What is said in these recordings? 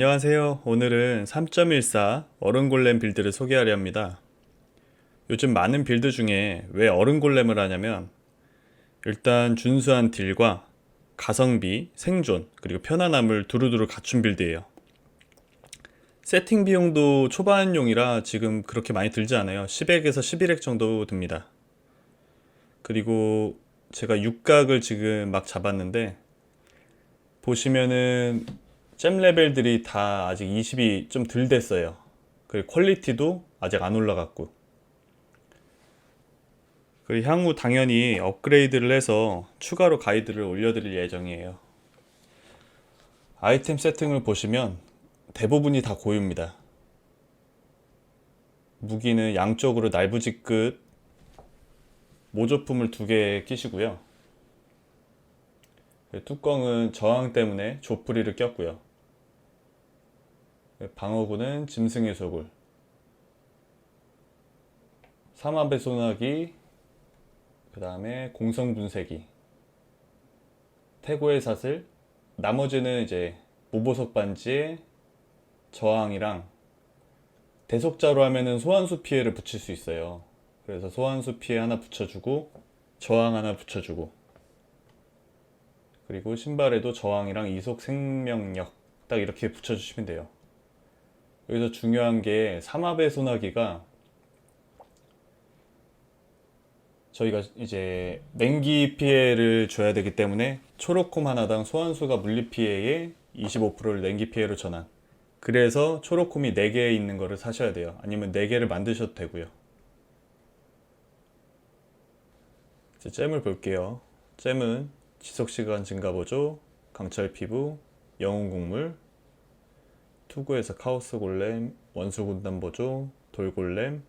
안녕하세요. 오늘은 3.14 얼음골렘 빌드를 소개하려 합니다. 요즘 많은 빌드 중에 왜 얼음골렘을 하냐면 일단 준수한 딜과 가성비, 생존, 그리고 편안함을 두루두루 갖춘 빌드예요. 세팅 비용도 초반용이라 지금 그렇게 많이 들지 않아요. 10액에서 11액 정도 듭니다. 그리고 제가 육각을 지금 막 잡았는데 보시면은 잼 레벨들이 다 아직 20이 좀 덜 됐어요. 그리고 퀄리티도 아직 안 올라갔고. 그리고 향후 당연히 업그레이드를 해서 추가로 가이드를 올려드릴 예정이에요. 아이템 세팅을 보시면 대부분이 다 고유입니다. 무기는 양쪽으로 날부지 끝 모조품을 두 개 끼시고요. 뚜껑은 저항 때문에 조프리를 꼈고요. 방어구는 짐승의 소굴. 삼합의 소나기, 그 다음에 공성 분쇄기, 태고의 사슬, 나머지는 이제 무보석 반지에 저항이랑 대속자로 하면은 소환수 피해를 붙일 수 있어요. 그래서 소환수 피해 하나 붙여주고 저항 하나 붙여주고 그리고 신발에도 저항이랑 이속 생명력 딱 이렇게 붙여주시면 돼요. 여기서 중요한 게 삼합의 소나기가 저희가 이제 냉기 피해를 줘야 되기 때문에 초록콤 하나당 소환수가 물리 피해의 25%를 냉기 피해로 전환. 그래서 초록콤이 4개 있는 거를 사셔야 돼요. 아니면 4개를 만드셔도 되고요. 이제 잼을 볼게요. 잼은 지속시간 증가 보조, 강철 피부, 영웅 국물, 투구에서 카오스 골렘, 원수 군단 보조, 돌골렘,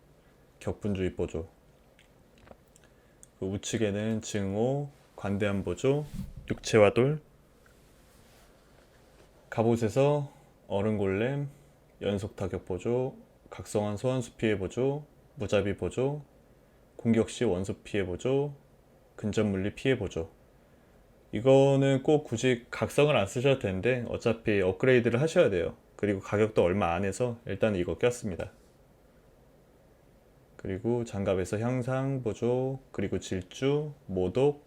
격분주의 보조. 그 우측에는 증오, 관대한 보조, 육체와 돌, 갑옷에서 어른 골렘, 연속 타격 보조, 각성한 소환수 피해 보조, 무자비 보조, 공격 시 원수 피해 보조, 근접 물리 피해 보조. 이거는 꼭 굳이 각성을 안 쓰셔도 되는데 어차피 업그레이드를 하셔야 돼요. 그리고 가격도 얼마 안 해서 일단 이거 꼈습니다. 그리고 장갑에서 향상 보조, 그리고 질주, 모독,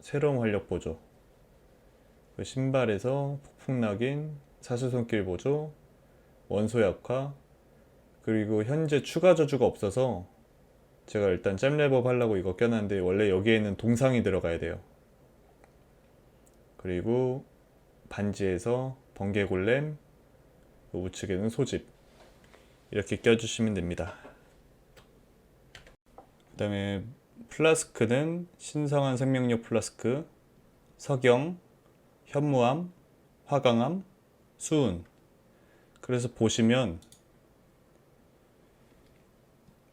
새로운 활력 보조. 그 신발에서 폭풍 낙인, 사수 손길 보조, 원소 약화, 그리고 현재 추가 저주가 없어서 제가 일단 잼 랩업 하려고 이거 껴놨는데 원래 여기에는 동상이 들어가야 돼요. 그리고 반지에서 번개 골렘, 그 우측에는 소집 이렇게 껴주시면 됩니다. 그 다음에 플라스크는 신성한 생명력 플라스크, 석영, 현무암, 화강암, 수은. 그래서 보시면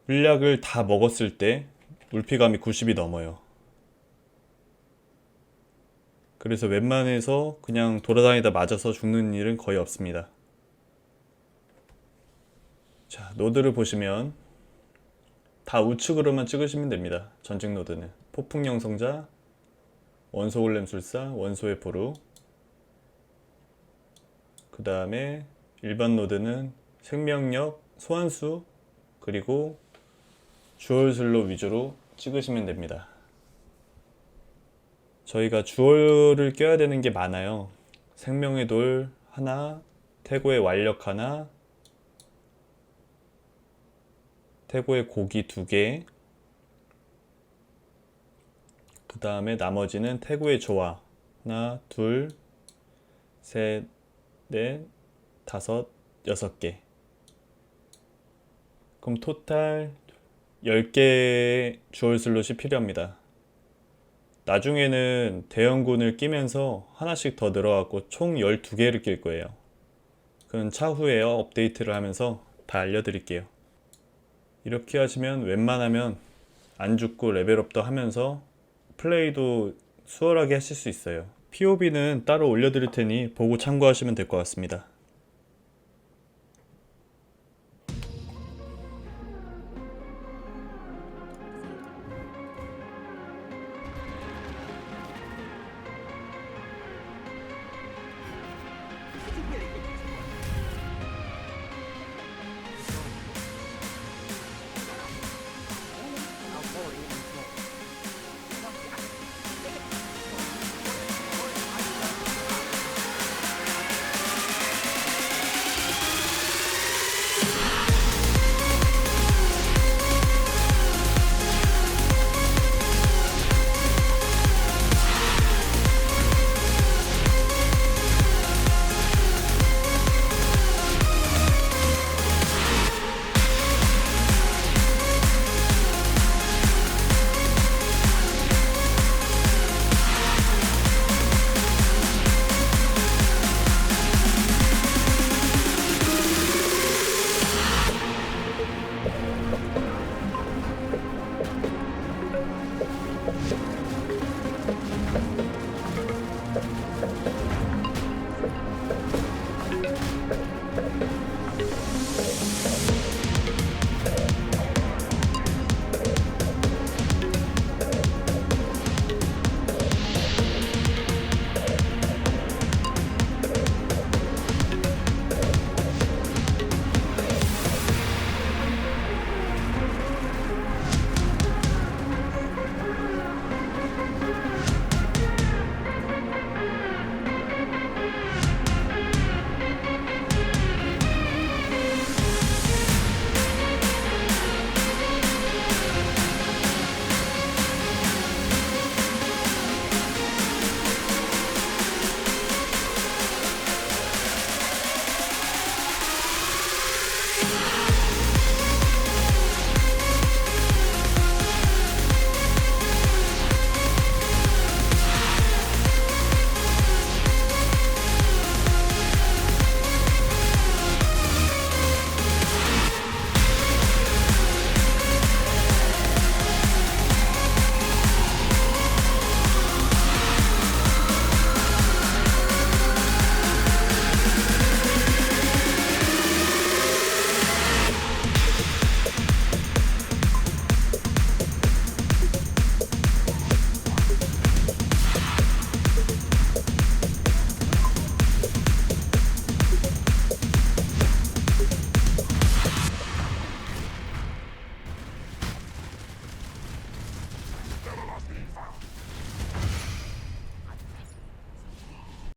물약을 다 먹었을 때 물피감이 90이 넘어요. 그래서 웬만해서 그냥 돌아다니다 맞아서 죽는 일은 거의 없습니다. 자, 노드를 보시면 다 우측으로만 찍으시면 됩니다. 전직 노드는 폭풍 영성자, 원소 골렘 술사, 원소의 포루. 그 다음에 일반 노드는 생명력, 소환수, 그리고 주얼 슬로 위주로 찍으시면 됩니다. 저희가 주얼을 껴야 되는 게 많아요. 생명의 돌 하나, 태고의 완력 하나, 태고의 고기 두 개, 그 다음에 나머지는 태고의 조화 하나, 둘, 셋, 넷, 다섯, 여섯 개. 그럼 토탈 10개의 주얼 슬롯이 필요합니다. 나중에는 대형군을 끼면서 하나씩 더 늘어갖고 총 12개를 낄 거예요. 그건 차후에 업데이트를 하면서 다 알려드릴게요. 이렇게 하시면 웬만하면 안 죽고 레벨업도 하면서 플레이도 수월하게 하실 수 있어요. POB는 따로 올려드릴 테니 보고 참고하시면 될 것 같습니다.